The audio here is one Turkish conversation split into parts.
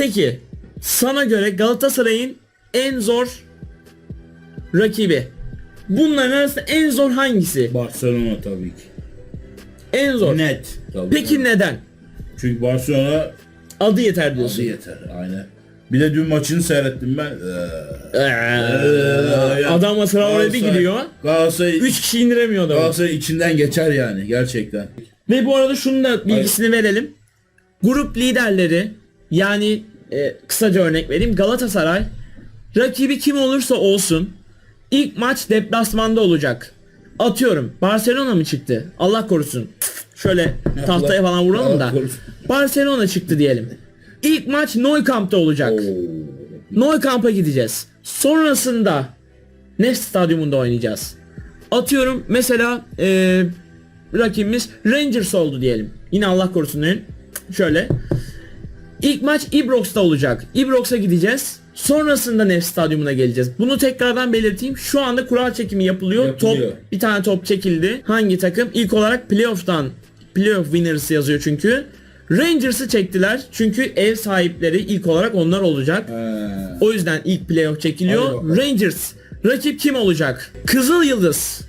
Peki sana göre Galatasaray'ın en zor rakibi. Bunların arasında en zor hangisi? Barcelona tabii ki. En zor. Net. Tabii Peki neden? Çünkü Barcelona Adı yeter adı diyorsun. yeter. Aynen. Bir de dün maçını seyrettim ben. Ee, Ee, Adam sıra oraya bir gidiyor. Galatasaray, 3 kişi indiremiyor adamı. Galatasaray içinden geçer yani gerçekten. Ve bu arada şunu da bilgisini verelim. Grup liderleri yani e, kısaca örnek vereyim. Galatasaray rakibi kim olursa olsun ilk maç deplasmanda olacak. Atıyorum Barcelona mı çıktı? Allah korusun. Şöyle tahtaya falan vuralım da. Barcelona çıktı diyelim. İlk maç Nou Camp'ta olacak. Nou Camp'a gideceğiz. Sonrasında Neft Stadyumunda oynayacağız. Atıyorum mesela e, rakibimiz Rangers oldu diyelim. Yine Allah korusun. Şöyle. İlk maç Ibrox'ta olacak. Ibrox'a gideceğiz. Sonrasında Neft Stadyumuna geleceğiz. Bunu tekrardan belirteyim. Şu anda kura çekimi yapılıyor. Yapılıyor. Top bir tane top çekildi. Hangi takım? İlk olarak playoff'tan playoff winners yazıyor çünkü. Rangers'ı çektiler. Çünkü ev sahipleri ilk olarak onlar olacak. Ee, O yüzden ilk playoff çekiliyor. Rangers. Rakip kim olacak? Kızıl Yıldız.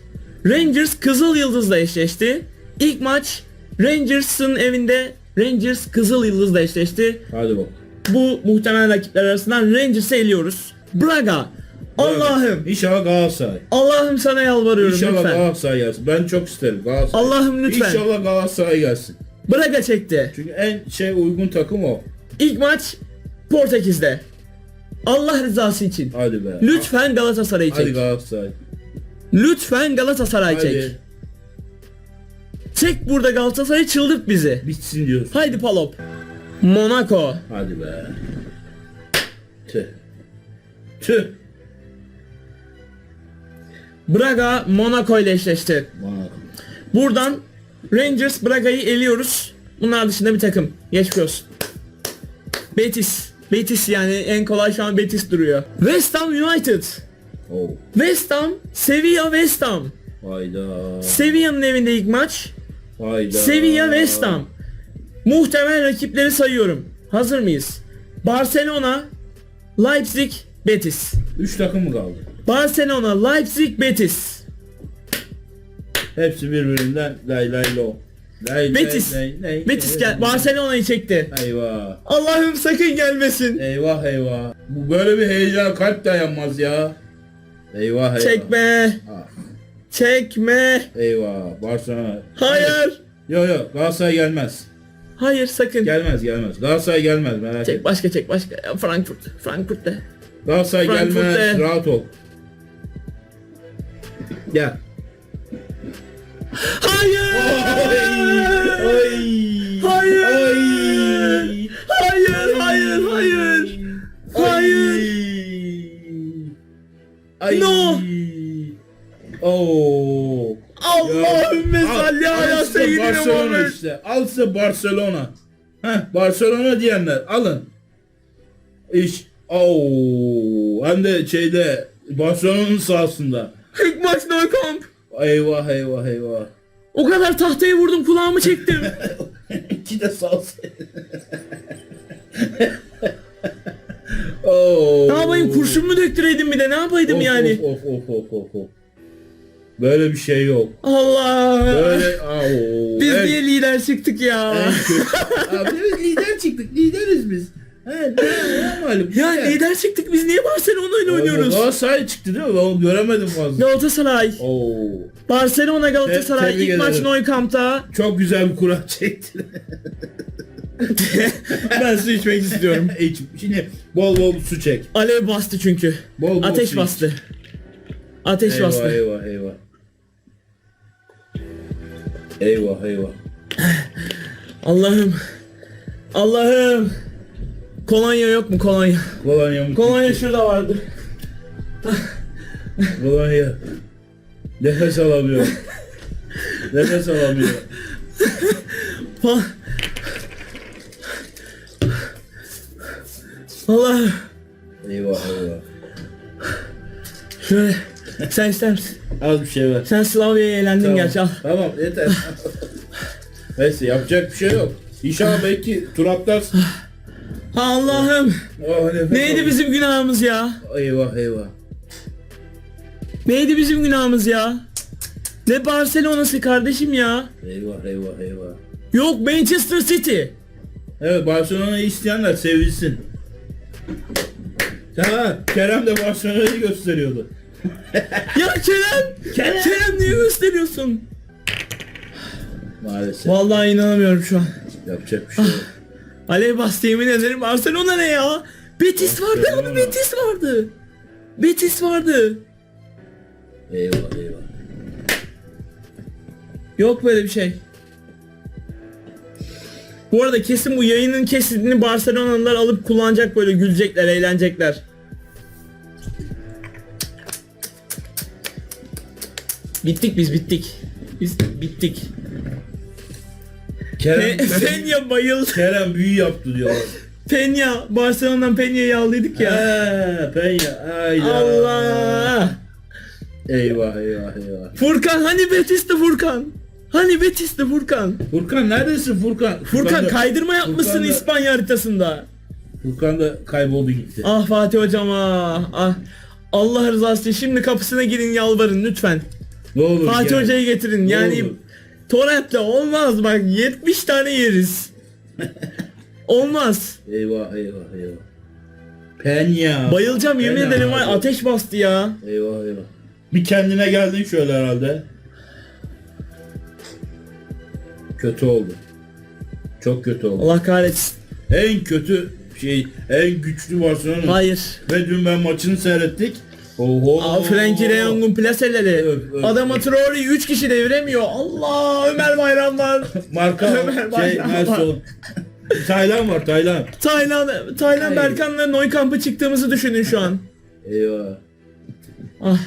Rangers Kızıl Yıldız'la eşleşti. İlk maç Rangers'ın evinde Rangers Kızıl Yıldız'la eşleşti. hadi bak. Bu muhtemel rakipler arasından Rangers'ı eliyoruz. Braga. Allah'ım. İnşallah Galatasaray. Allah'ım sana yalvarıyorum İnşallah lütfen. Galatasaray gelsin. Ben çok isterim Galatasaray. Allah'ım lütfen. İnşallah Galatasaray gelsin. Braga çekti. Çünkü en şey uygun takım o. İlk maç Portekiz'de. Allah rızası için. Hadi be. Lütfen Galatasaray'ı Hadi çek. Galatasaray. Lütfen Galatasaray. Hadi. Çek burada Galatasaray çıldırt bizi. Bitsin diyorsun. Haydi Palop. Monaco. Hadi be. Tüh. Tüh. Braga Monaco ile eşleşti. Bana. Buradan Rangers Braga'yı eliyoruz. Bunlar dışında bir takım. Geçmiş olsun. Betis. Betis yani en kolay şu an Betis duruyor. West Ham United. Oh. West Ham, Sevilla West Ham. Hayda. Sevilla'nın evinde ilk maç. Hayda. Sevilla West Ham. Muhtemel rakipleri sayıyorum. Hazır mıyız? Barcelona, Leipzig, Betis. 3 takım mı kaldı? Barcelona, Leipzig, Betis. Hepsi birbirinden lay lay lo. Lay Betis. lay lay lay. Betis gel. Barcelona'yı çekti. Eyvah. Allah'ım sakın gelmesin. Eyvah eyvah. Bu böyle bir heyecan kalp dayanmaz ya. Eyvah eyvah. Çekme. Ah, Çekme. eyvah. Barcelona. Hayır. Yok yok Galatasaray gelmez. Hayır sakın. Gelmez gelmez. Galatasaray gelmez merak Çek etme. başka çek başka. Ya, Frankfurt. Frankfurt'te. Galatasaray Frankfurt'te. gelmez. Rahat ol. Gel. Hayır. Ay. Hayır. Ay. Hayır. Hayır. Hayır. Hayır. Ay. No. Oo. Allahümme Al- salli al ala seyyidine Barcelona Muhammed. işte. Al size Barcelona. Heh, Barcelona diyenler alın. İş. Oo. Hem de şeyde Barcelona'nın sahasında. İlk maç no kamp. Eyvah eyvah eyvah. O kadar tahtaya vurdum kulağımı çektim. İki de salsa. Oo. ne yapayım kurşun mu döktüreydim bir de ne yapaydım Of, yani. Of of of of of. Böyle bir şey yok. Allah. Böyle Oo. Biz En- niye lider çıktık ya? en kötü- Abi biz lider çıktık. Lideriz biz. He, ne, ne malum. Ya lider. lider çıktık biz niye Barcelona ile oynuyoruz? Galatasaray çıktı değil mi? Ben onu göremedim fazla. Galatasaray. Oo. Barcelona Galatasaray Te- ilk maç ederim. Nou Camp'ta. Çok güzel bir kura çekti. ben su içmek istiyorum. İç, Şimdi bol bol su çek. Alev bastı çünkü. Bol bol Ateş su iç. Ateş Eyvah bastı. eyvah eyvah. Eyvah eyvah. Allah'ım. Allah'ım. Kolonya yok mu kolonya? Kolonya mı? Kolonya şurada vardı. Kolonya. Nefes alamıyor. Nefes alamıyor. Ha. Allah. Eyvah eyvah. Şöyle. Sen ister misin? Az bir şey ver. Sen Slavya'ya eğlendin Tamam. gerçi al. Tamam yeter. Neyse yapacak bir şey yok. İnşallah belki tur atlarsın. Allah'ım. Oh, nefes Neydi bizim günahımız ya? Eyvah eyvah. Neydi bizim günahımız ya? Ne Barcelona'sı kardeşim ya? Eyvah eyvah eyvah. Yok Manchester City. Evet Barcelona'yı isteyenler sevilsin. Ha, Kerem de Barcelona'yı gösteriyordu. Ya Kerem. Kerem. Kerem niye gösteriyorsun? Maalesef. Vallahi inanamıyorum şu an. Yapacak bir şey yok. Alev bastı yemin ederim Barcelona ne ya? Betis vardı Barcelona. abi Betis vardı. Betis vardı. eyvah eyvah. Yok böyle bir şey. Bu arada kesin bu yayının kesitini Barcelonalılar alıp kullanacak böyle gülecekler, eğlenecekler. Bittik biz bittik. Biz bittik. Kerem, Pe Penya bayıldı. Kerem büyü yaptı diyorlar. Penya. Barcelona'dan Penya'yı aldıydık ya. Ha, Penya. Hayda. Allah. Eyvah eyvah eyvah. Furkan hani Betis'ti Furkan? Hani Betis'ti Furkan? Furkan neredesin Furkan? Furkan da- kaydırma yapmışsın Furkan da- İspanya haritasında. Furkan da kayboldu gitti. Ah Fatih hocam ah. ah. Allah rızası için şimdi kapısına girin yalvarın lütfen. Ne olur Fatih gel. hocayı getirin. Ne yani olur. torrentle olmaz bak 70 tane yeriz. olmaz. Eyvah eyvah eyvah. Penya. Bayılacağım yemin Penya ederim var abi. ateş bastı ya. Eyvah eyvah. Bir kendine geldin şöyle herhalde. Kötü oldu. Çok kötü oldu. Allah kahretsin. En kötü şey, en güçlü Barcelona. Hayır. Ve dün ben maçını seyrettik. Oho. Aa, Frenkie de Jong'un plaseleri. Adama. Traore'yi 3 kişi deviremiyor. Allah Ömer Bayram var. Marka Ömer şey, Nelson. Taylan var Taylan. Taylan, Taylan Hayır. Berkan'la Neukamp'ı çıktığımızı düşünün şu an. Eyvah. Ah.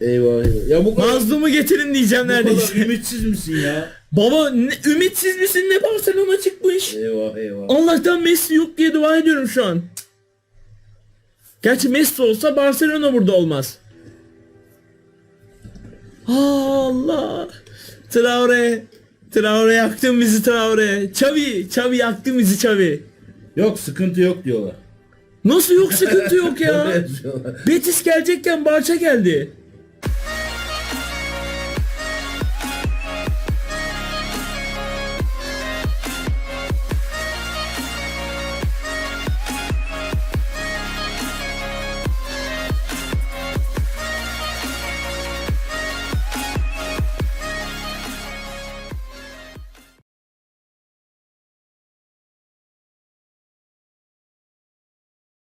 Eyvah eyvah. Ya bu kadar, Mazlumu getirin diyeceğim bu kadar neredeyse. ümitsiz misin ya? Baba ne, ümitsiz misin ne Barcelona çıkmış? Eyvah eyvah. Allah'tan Messi yok diye dua ediyorum şu an. Gerçi Messi olsa Barcelona burada olmaz. Allah. Traore. Traore yaktın bizi Traore. Xavi. Xavi yaktın bizi Xavi. Yok sıkıntı yok diyorlar. Nasıl yok sıkıntı yok ya. Betis gelecekken Barça geldi.